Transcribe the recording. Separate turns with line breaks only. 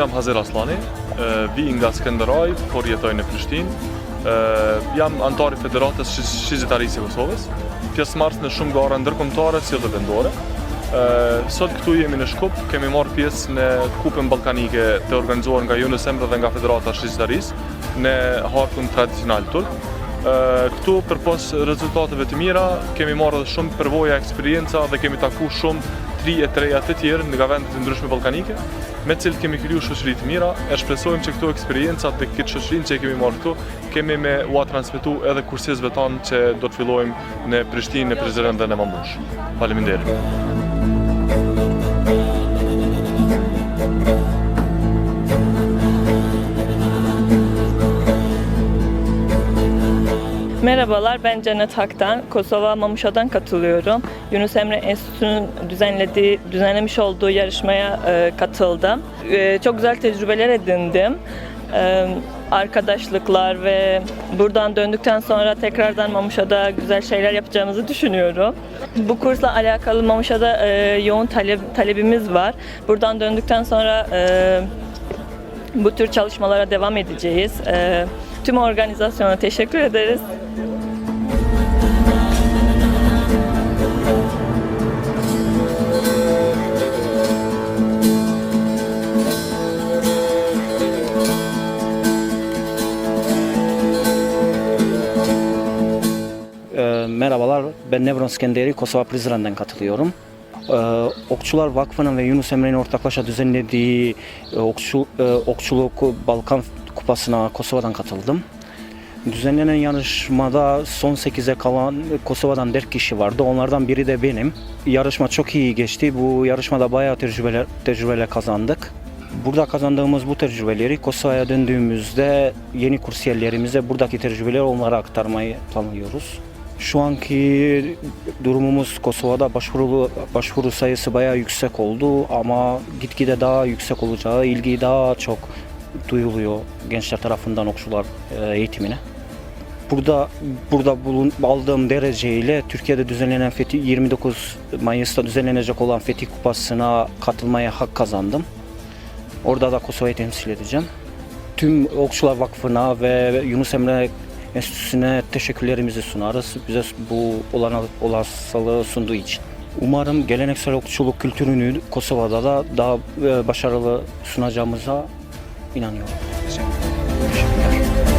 Hazir Aslani, e, vi nga Skënderaj, por jetoj në Prishtinë. Jam antar i Federatës Shizitarisë e Kosovës, pjesëmarrës në shumë gara ndërkombëtare si edhe vendore. Sot këtu jemi në Shkup, kemi marrë pjesë në kupën ballkanike të organizuar nga UNICEF dhe nga Federata Shizitarisë në harkun tradicional turk. Këtu përpos rezultateve të mira, kemi marrë edhe shumë përvoja, eksperienca dhe kemi taku shumë tri e treja të tjerë nga vendet të ndryshme ballkanike, me cilët kemi kriju shoqëri të mira. E shpresojmë që këto eksperiencat dhe këtë shoqërinë që kemi marrë këtu, kemi me ua transmetu edhe kursizëve tanë që do të fillojmë në Prishtinë, në Prizren dhe në Mambush. Faleminderit.
Merhabalar, ben Cennet Hak'tan, Kosova Mamuşa'dan katılıyorum. Yunus Emre Enstitüsü'nün düzenlediği, düzenlemiş olduğu yarışmaya e, katıldım. E, çok güzel tecrübeler edindim. E, arkadaşlıklar ve buradan döndükten sonra tekrardan Mamuşa'da güzel şeyler yapacağımızı düşünüyorum. Bu kursla alakalı Mamuşa'da e, yoğun talep, talebimiz var. Buradan döndükten sonra e, bu tür çalışmalara devam edeceğiz. E, tüm organizasyona teşekkür ederiz.
Ee, merhabalar, ben Nevron Skenderi, Kosova Prizren'den katılıyorum. Ee, Okçular Vakfı'nın ve Yunus Emre'nin ortaklaşa düzenlediği e, okçu, e, Okçuluk Balkan Kupası'na Kosova'dan katıldım. Düzenlenen yarışmada son 8'e kalan Kosova'dan 4 kişi vardı. Onlardan biri de benim. Yarışma çok iyi geçti. Bu yarışmada bayağı tecrübeler, tecrübeler kazandık. Burada kazandığımız bu tecrübeleri Kosova'ya döndüğümüzde yeni kursiyerlerimize buradaki tecrübeleri onlara aktarmayı planlıyoruz. Şu anki durumumuz Kosova'da başvuru başvuru sayısı bayağı yüksek oldu ama gitgide daha yüksek olacağı, ilgi daha çok duyuluyor gençler tarafından okçular e, eğitimine. Burada burada bulun, aldığım dereceyle Türkiye'de düzenlenen Fethi 29 Mayıs'ta düzenlenecek olan Fethi Kupası'na katılmaya hak kazandım. Orada da Kosova'yı temsil edeceğim. Tüm Okçular Vakfı'na ve Yunus Emre Enstitüsü'ne teşekkürlerimizi sunarız. Bize bu olanak, olasılığı sunduğu için. Umarım geleneksel okçuluk kültürünü Kosova'da da daha e, başarılı sunacağımıza inanıyorum. Teşekkürler.